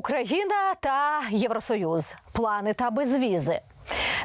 Україна та Євросоюз. Плани та безвізи.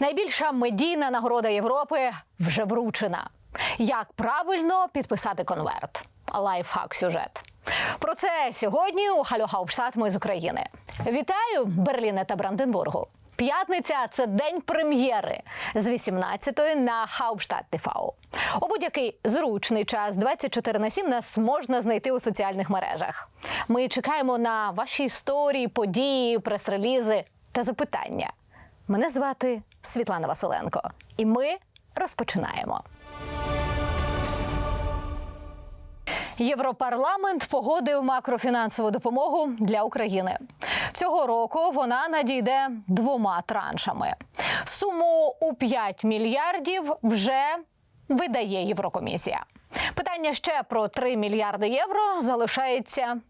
Найбільша медійна нагорода Європи вже вручена. Як правильно підписати конверт? Лайфхак сюжет. Про це сьогодні у Халю Хаупштадт ми з України. Вітаю Берліне та Бранденбургу. П'ятниця це день прем'єри з 18-ї на Хаупштадт ТВ. У будь-який зручний час 24 на 7 нас можна знайти у соціальних мережах. Ми чекаємо на ваші історії, події, прес-релізи та запитання. Мене звати Світлана Василенко, і ми розпочинаємо. Європарламент погодив макрофінансову допомогу для України. Цього року вона надійде двома траншами. Суму у 5 мільярдів вже видає Єврокомісія. Питання ще про 3 мільярди євро залишається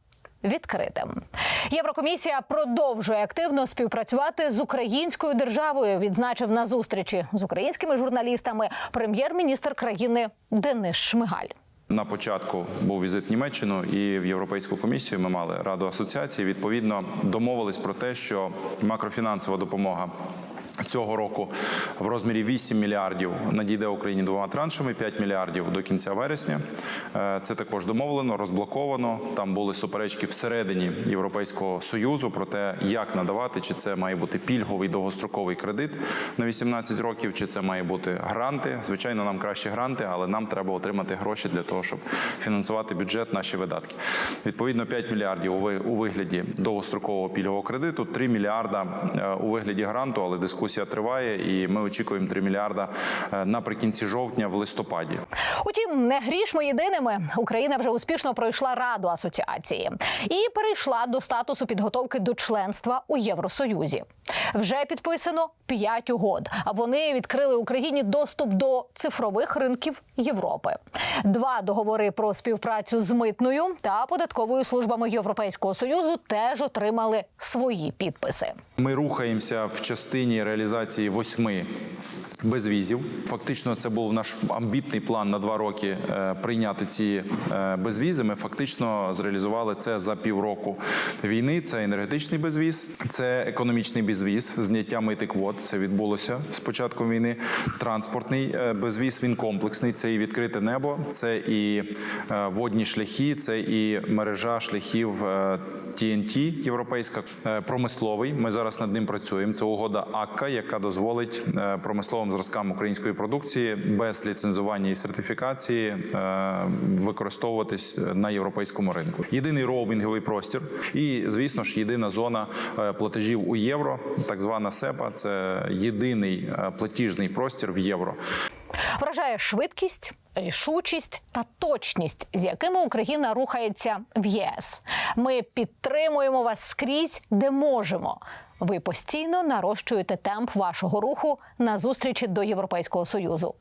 відкритим. Єврокомісія продовжує активно співпрацювати з українською державою. Відзначив на зустрічі з українськими журналістами прем'єр-міністр країни Денис Шмигаль. На початку був візит в Німеччину і в Європейську комісію. Ми мали раду асоціації. Відповідно, домовились про те, що макрофінансова допомога. Цього року в розмірі 8 мільярдів надійде Україні двома траншами, 5 мільярдів до кінця вересня. Е, Це також домовлено, розблоковано. Там були суперечки всередині Європейського союзу про те, як надавати, чи це має бути пільговий довгостроковий кредит на 18 років, чи це має бути гранти. Звичайно, нам краще гранти, але нам треба отримати гроші для того, щоб фінансувати бюджет, наші видатки. Відповідно, 5 мільярдів у ви- у вигляді довгострокового пільгового кредиту, 3 мільярда е, у вигляді гранту, але дискусія триває, і ми очікуємо 3 мільярда е, наприкінці жовтня в листопаді. Утім, не грішми єдиними. Україна вже успішно пройшла раду асоціації і перейшла до статусу підготовки до членства у Євросоюзі. Вже підписано п'ять угод. А вони відкрили Україні доступ до цифрових ринків Європи. Два договори про співпрацю з митною та податковою службами Європейського союзу теж отримали свої підписи. Ми рухаємося в частині реалізації восьми. Безвізів, фактично, це був наш амбітний план на два роки е, прийняти ці е, безвізи. Ми фактично зреалізували це за півроку війни. Це енергетичний безвіз, це економічний безвіз, зняття мити квот. Це відбулося з початком війни. Транспортний е, безвіз він комплексний. Це і відкрите небо, це і водні шляхи, це і мережа шляхів TNT європейська промисловий. Ми зараз над ним працюємо. Це угода АККА, яка дозволить промисловим зразкам української продукції без ліцензування і сертифікації е, використовуватись на європейському ринку. Єдиний роумінговий простір, і звісно ж, єдина зона е, платежів у євро, так звана СЕПА. Це єдиний е, платіжний простір в євро. Вражає швидкість, рішучість та точність, з якими Україна рухається в ЄС. Ми підтримуємо вас скрізь, де можемо. Ви постійно нарощуєте темп вашого руху на зустрічі до Європейського союзу.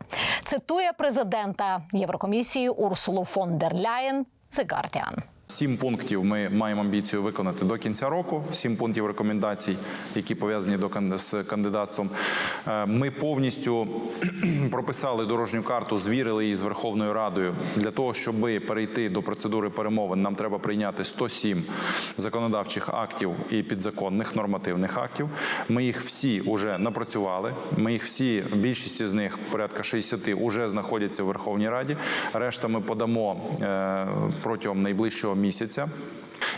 Цитує президента Єврокомісії Урсулу фон дер Ляєн The Guardian. Сім пунктів ми маємо амбіцію виконати до кінця року. Сім пунктів рекомендацій, які пов'язані до з кандидатством. Е, Ми повністю прописали дорожню карту, звірили її з Верховною Радою для того, щоб перейти до процедури перемовин. Нам треба прийняти 107 законодавчих актів і підзаконних нормативних актів. Ми їх всі вже напрацювали. Ми їх всі, більшість з них порядка 60, вже знаходяться в Верховній Раді. Решта ми подамо е, протягом найближчого місяця.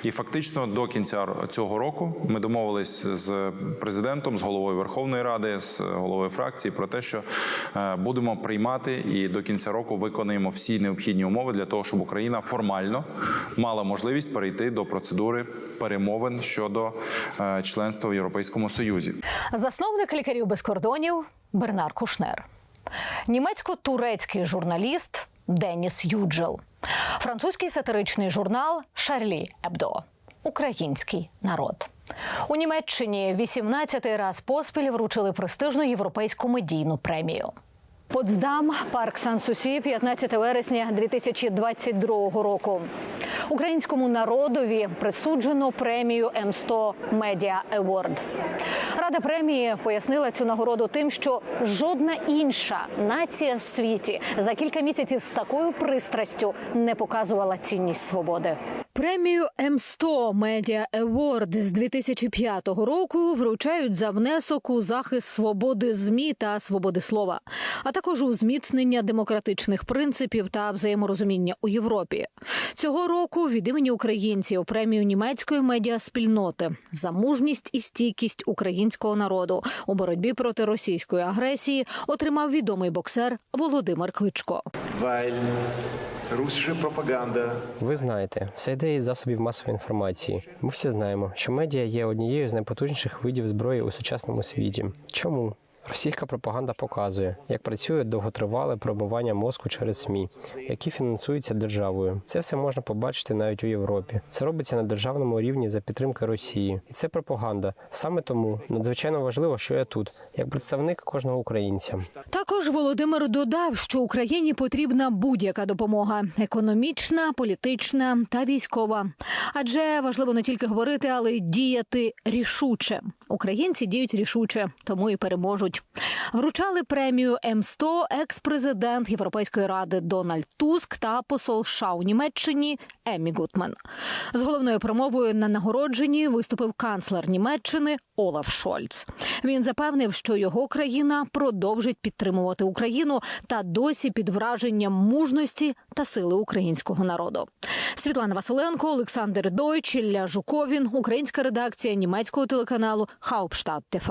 І фактично до кінця цього року ми домовились з президентом, з головою Верховної Ради, з головою фракції про те, що е, будемо приймати і до кінця року виконаємо всі необхідні умови для того, щоб Україна формально мала можливість перейти до процедури перемовин щодо е, членства в Європейському Союзі. Засновник лікарів без кордонів Бернар Кушнер, німецько-турецький журналіст Деніс Юджел, французький сатиричний журнал Шарлі Ебдо, український народ. У Німеччині 18-й раз поспіль вручили престижну європейську медійну премію. Потсдам, парк Сан-Сусі, 15 вересня 2022 року. Українському народові присуджено премію М100 Media Award. Рада премії пояснила цю нагороду тим, що жодна інша нація світі за кілька місяців з такою пристрастю не показувала цінність свободи. Премію М100 Media Award з 2005 року вручають за внесок у захист свободи змі та свободи слова, а також у зміцнення демократичних принципів та взаєморозуміння у Європі. Цього року від імені українців премію німецької медіаспільноти за мужність і стійкість українського народу у боротьбі проти російської агресії отримав відомий боксер Володимир Кличко. russische Propaganda Ви знаєте, все йде із засобів масової інформації. Ми всі знаємо, що медіа є однією з найпотужніших видів зброї у сучасному світі. Чому? Російська пропаганда показує, як працює довготривале промивання мозку через СМІ, які фінансуються державою. Це все можна побачити навіть у Європі. Це робиться на державному рівні за підтримки Росії, і це пропаганда. Саме тому надзвичайно важливо, що я тут, як представник кожного українця. Також Володимир додав, що Україні потрібна будь-яка допомога економічна, політична та військова. Адже важливо не тільки говорити, але й діяти рішуче. Українці діють рішуче, тому і переможуть. Вручали премію М100 екс-президент Європейської ради Дональд Туск та посол США у Німеччині Еммі Гутман. З головною промовою на нагородженні виступив канцлер Німеччини Олаф Шольц. Він запевнив, що його країна продовжить підтримувати Україну та досі під враженням мужності та сили українського народу. Світлана Василенко, Олександр Дойч, Ілля Жуковін, українська редакція німецького телеканалу Хаупштадт ТВ.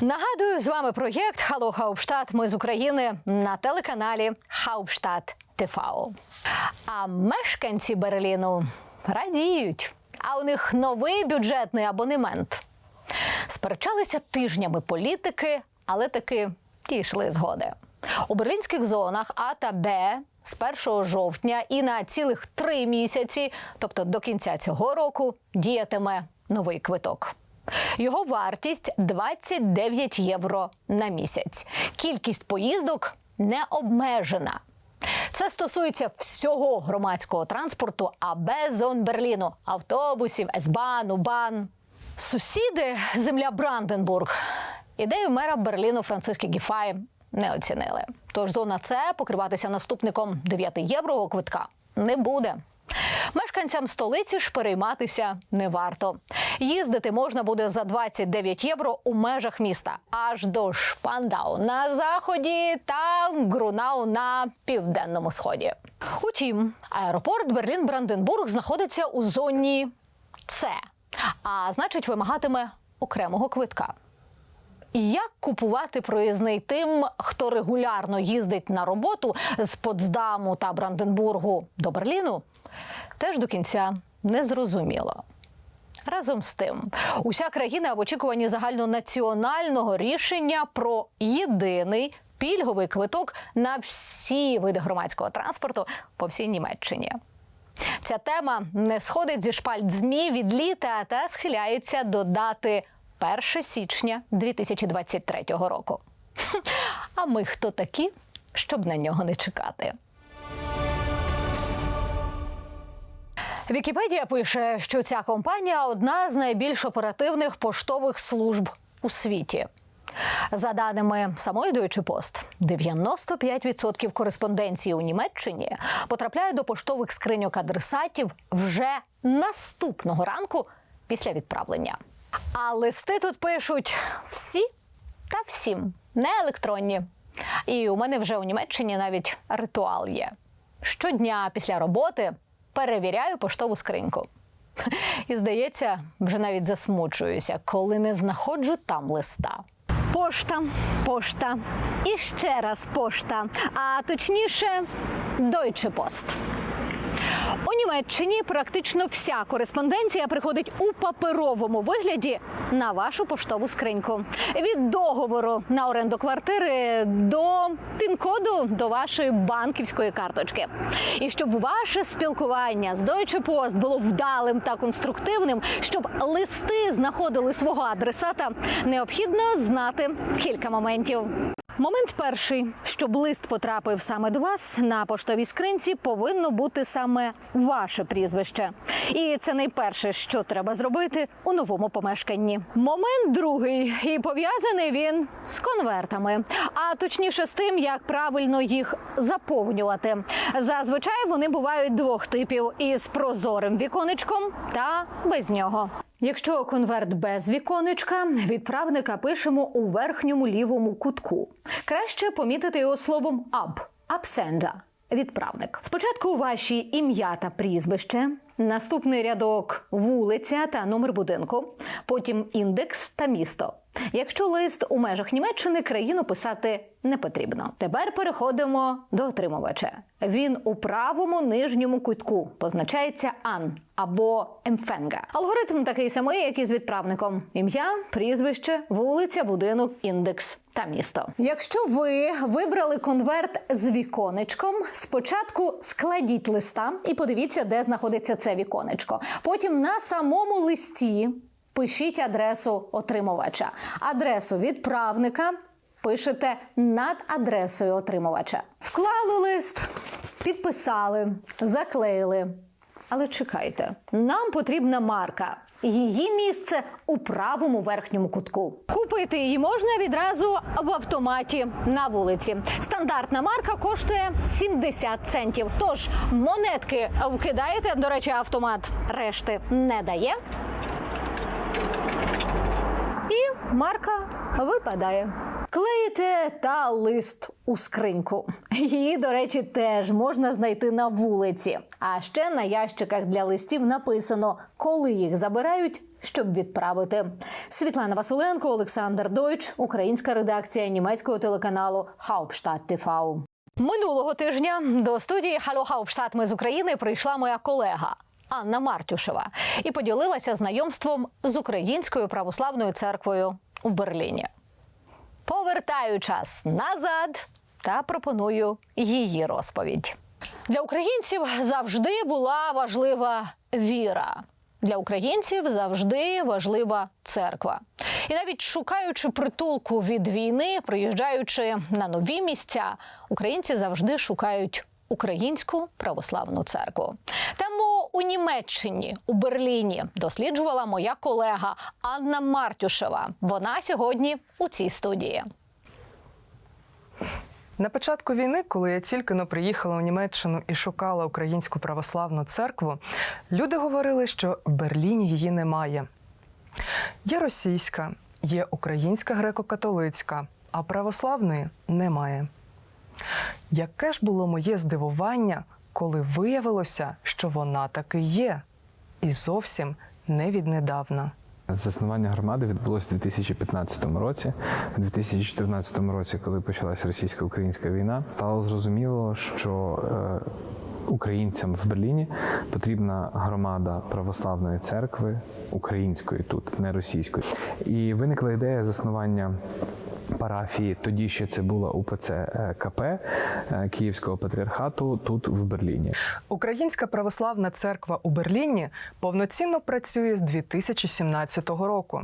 Нагадую, з вами проєкт Хало Хаупштадт. Ми з України на телеканалі Хаупштадт ТВ. А мешканці Берліну радіють. А у них новий бюджетний абонемент. Сперечалися тижнями політики, але таки дійшли згоди. У берлінських зонах А та Б з 1 жовтня і на цілих три місяці, тобто до кінця цього року, діятиме новий квиток. Його вартість 29 євро на місяць. Кількість поїздок не обмежена. Це стосується всього громадського транспорту, а без зон Берліну автобусів, С-Бан, У-Бан. Сусіди земля Бранденбург. Ідею мера Берліну Франциски Гіфай не оцінили. Тож зона С покриватися наступником 9 євро квитка не буде. Мешканцям столиці ж перейматися не варто. Їздити можна буде за 29 євро у межах міста аж до Шпандау на заході та Грунау на південному сході. Утім, аеропорт Берлін-Бранденбург знаходиться у зоні С, а значить, вимагатиме окремого квитка. Як купувати проїзний тим, хто регулярно їздить на роботу з Потсдаму та Бранденбургу до Берліну, теж до кінця не зрозуміло. Разом з тим, уся країна в очікуванні загальнонаціонального рішення про єдиний пільговий квиток на всі види громадського транспорту по всій Німеччині. Ця тема не сходить зі шпальт змі від літа та схиляється до дати 1 січня 2023 року. А ми хто такі, щоб на нього не чекати? Вікіпедія пише, що ця компанія одна з найбільш оперативних поштових служб у світі. За даними самої Deutsche Post, 95% кореспонденції у Німеччині потрапляє до поштових скриньок адресатів вже наступного ранку після відправлення. А листи тут пишуть всі та всім, не електронні. І у мене вже у Німеччині навіть ритуал є. Щодня після роботи перевіряю поштову скриньку. І здається, вже навіть засмучуюся, коли не знаходжу там листа. Пошта, пошта і ще раз пошта, а точніше, Deutsche Post. У Німеччині практично вся кореспонденція приходить у паперовому вигляді на вашу поштову скриньку. Від договору на оренду квартири до пін-коду до вашої банківської карточки. І щоб ваше спілкування з Deutsche Post було вдалим та конструктивним, щоб листи знаходили свого адресата, необхідно знати кілька моментів. Момент перший, щоб лист потрапив саме до вас на поштовій скринці, повинно бути саме ваше прізвище. І це найперше, що треба зробити у новому помешканні. Момент другий, і пов'язаний він з конвертами, а точніше з тим, як правильно їх заповнювати. Зазвичай вони бувають двох типів: із прозорим віконечком та без нього. Якщо конверт без віконечка, відправника пишемо у верхньому лівому кутку. Краще помітити його словом «аб» – «абсенда» – відправник. Спочатку ваші ім'я та прізвище, наступний рядок вулиця та номер будинку, потім індекс та місто. Якщо лист у межах Німеччини, країну писати не потрібно. Тепер переходимо до отримувача. Він у правому нижньому кутку позначається ан або емфенга. Алгоритм такий самий, як і з відправником: ім'я, прізвище, вулиця, будинок, індекс та місто. Якщо ви вибрали конверт з віконечком, спочатку складіть листа і подивіться, де знаходиться це віконечко. Потім на самому листі пишіть адресу отримувача, адресу відправника. Пишете над адресою отримувача. Вклали лист, підписали, заклеїли. Але чекайте, нам потрібна марка. Її місце у правому верхньому кутку. Купити її можна відразу в автоматі на вулиці. Стандартна марка коштує 70 центів. Тож монетки вкидаєте. До речі, автомат решти не дає. Марка випадає. Клеїте та лист у скриньку. Її, до речі, теж можна знайти на вулиці. А ще на ящиках для листів написано, коли їх забирають, щоб відправити. Світлана Василенко, Олександр Дойч, українська редакція німецького телеканалу Hauptstadt TV. Минулого тижня до студії Хало Хаупштадт ми з України прийшла моя колега. Анна Мартюшева і поділилася знайомством з Українською православною церквою у Берліні. Повертаю час назад та пропоную її розповідь. Для українців завжди була важлива віра. Для українців завжди важлива церква. І навіть шукаючи притулку від війни, приїжджаючи на нові місця, українці завжди шукають українську православну церкву. Тому у Німеччині, у Берліні, досліджувала моя колега Анна Мартюшева. Вона сьогодні у цій студії. На початку війни, коли я тільки но приїхала у Німеччину і шукала українську православну церкву, люди говорили, що в Берліні її немає. Є російська, є українська греко-католицька, а православної немає. Яке ж було моє здивування, коли виявилося, що вона таки є, і зовсім не віднедавна. Заснування громади відбулося у 2015 році. У 2014 році, коли почалася російсько-українська війна, стало зрозуміло, що е, українцям в Берліні потрібна громада православної церкви української тут, не російської. І виникла ідея заснування. Парафії тоді ще це була УПЦ е, КП е, Київського патріархату тут в Берліні. Українська православна церква у Берліні повноцінно працює з 2017 року.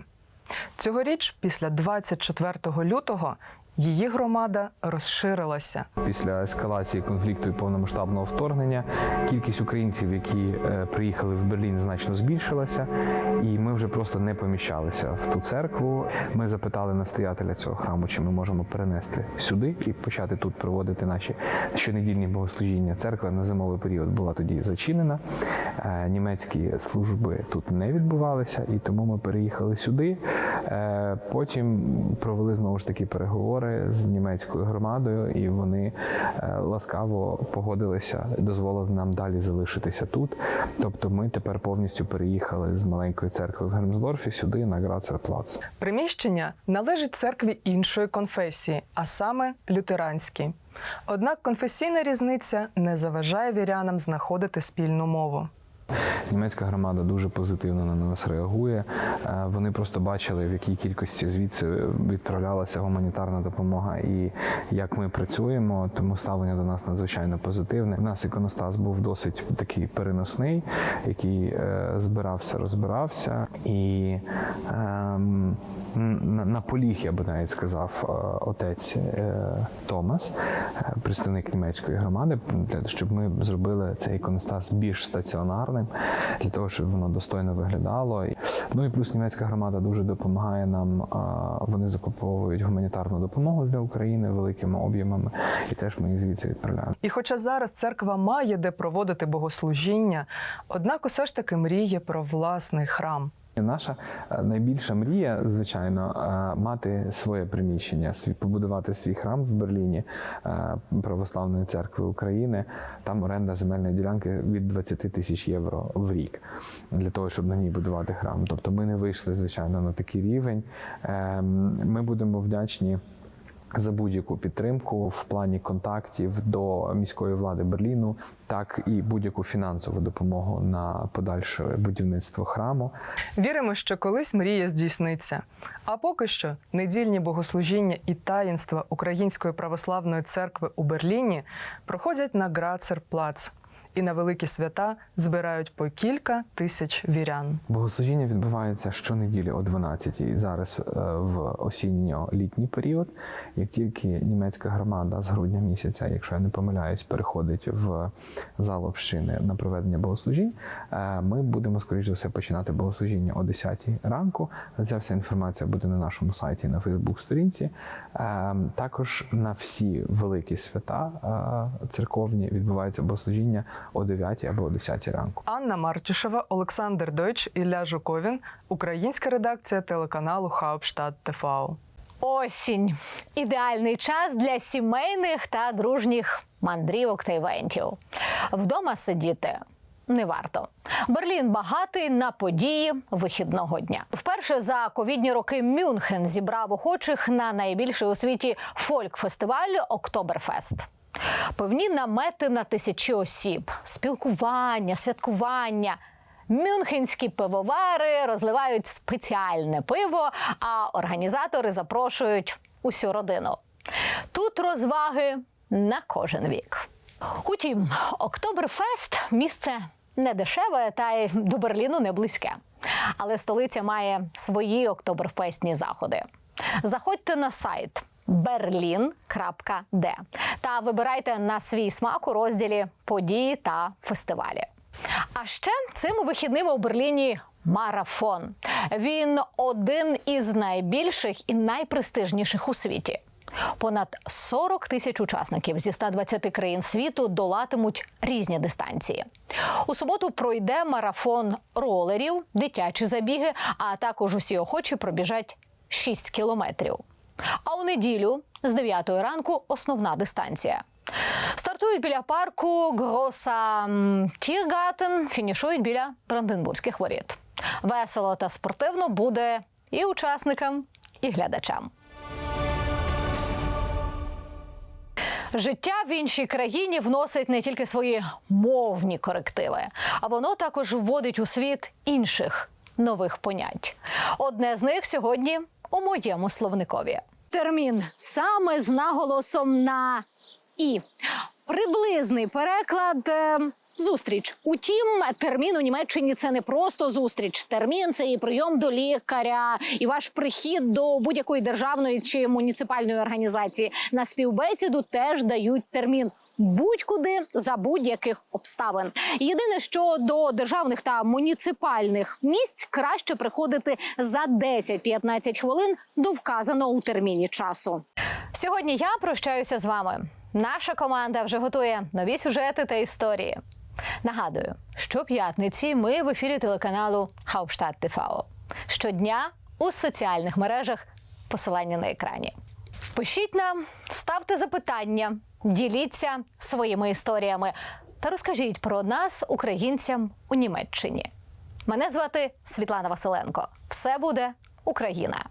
Цьогоріч, після 24 лютого, її громада розширилася. Після ескалації конфлікту і повномасштабного вторгнення кількість українців, які е, приїхали в Берлін, значно збільшилася, і ми вже просто не поміщалися в ту церкву. Ми запитали настоятеля цього храму, чи ми можемо перенести сюди і почати тут проводити наші щонедільні богослужіння. Церква на зимовий період була тоді зачинена. Е, Німецькі служби тут не відбувалися, і тому ми переїхали сюди. Е, Потім провели знову ж таки переговори з німецькою громадою, і вони е, ласкаво погодилися, дозволили нам далі залишитися тут. Тобто, ми тепер повністю переїхали з маленької церкви в Гермсдорфі сюди на Грацерплац. Приміщення належить церкві іншої конфесії, а саме лютеранській. Однак конфесійна різниця не заважає вірянам знаходити спільну мову. Німецька громада дуже позитивно на нас реагує. Е, Вони просто бачили, в якій кількості звідси відправлялася гуманітарна допомога і як ми працюємо, тому ставлення до нас надзвичайно позитивне. У нас іконостас був досить такий переносний, який е, збирався, розбирався, і ем, на, поліг, я би навіть сказав, е, отець Томас, представник німецької громади, щоб ми зробили цей іконостас більш стаціонарним, для того, щоб воно достойно виглядало. Ну і плюс німецька громада дуже допомагає нам. Вони закуповують гуманітарну допомогу для України великими об'ємами, і теж ми їх звідси відправляємо. І хоча зараз церква має де проводити богослужіння, однак усе ж таки мріє про власний храм. Наша е, найбільша мрія, звичайно, е, мати своє приміщення, побудувати свій храм в Берліні е, Православної церкви України. Там оренда земельної ділянки від 20 тисяч євро в рік для того, щоб на ній будувати храм. Тобто ми не вийшли, звичайно, на такий рівень. Е, Ми будемо вдячні. За будь-яку підтримку в плані контактів до міської влади Берліну, так і будь-яку фінансову допомогу на подальше будівництво храму. Віримо, що колись мрія здійсниться. А поки що недільні богослужіння і таїнства Української православної церкви у Берліні проходять на Грацерплац і на великі свята збирають по кілька тисяч вірян. Богослужіння відбувається щонеділі о 12-й, зараз е, в осінньо-літній період. Як тільки німецька громада з грудня місяця, якщо я не помиляюсь, переходить в зал общини на проведення богослужінь, е, ми будемо, скоріш за все, починати богослужіння о 10-й ранку. Ця вся інформація буде на нашому сайті, на Фейсбук-сторінці. Е, Також на всі великі свята церковні відбувається богослужіння о 9 або о 10 ранку. Анна Мартюшева, Олександр Дойч, Ілля Жуковін, українська редакція телеканалу Хаупштадт ТВ. Осінь ідеальний час для сімейних та дружніх мандрівок та івентів. Вдома сидіти. Не варто. Берлін багатий на події вихідного дня. Вперше за ковідні роки Мюнхен зібрав охочих на найбільший у світі фольк-фестиваль Октоберфест. Певні намети на тисячі осіб, спілкування, святкування. Мюнхенські пивовари розливають спеціальне пиво, а організатори запрошують усю родину. Тут розваги на кожен вік. Утім, Октоберфест місце не дешеве та й до Берліну не близьке. Але столиця має свої октоберфестні заходи. Заходьте на сайт berlin.de та вибирайте на свій смак у розділі події та фестивалі. А ще цими вихідними у Берліні марафон. Він один із найбільших і найпрестижніших у світі. Понад 40 тисяч учасників зі 120 країн світу долатимуть різні дистанції. У суботу пройде марафон ролерів, дитячі забіги, а також усі охочі пробіжать 6 кілометрів. А у неділю з 9 ранку основна дистанція. Стартують біля парку Гроса Тіргатен, фінішують біля Бранденбурзьких воріт. Весело та спортивно буде і учасникам, і глядачам. Життя в іншій країні вносить не тільки свої мовні корективи, а воно також вводить у світ інших нових понять. Одне з них сьогодні у моєму словникові. Термін саме з наголосом на і приблизний переклад. е, Зустріч. Утім, термін у Німеччині це не просто зустріч. Термін це і прийом до лікаря, і ваш прихід до будь-якої державної чи муніципальної організації. На співбесіду теж дають термін. Будь-куди за будь-яких обставин. Єдине, що до державних та муніципальних місць краще приходити за 10-15 хвилин до вказаного у терміні часу. Сьогодні я прощаюся з вами. Наша команда вже готує нові сюжети та історії. Нагадую, щоп'ятниці ми в ефірі телеканалу Hauptstadt TV. Щодня у соціальних мережах посилання на екрані. Пишіть нам, ставте запитання, діліться своїми історіями та розкажіть про нас українцям у Німеччині. Мене звати Світлана Василенко. Все буде Україна!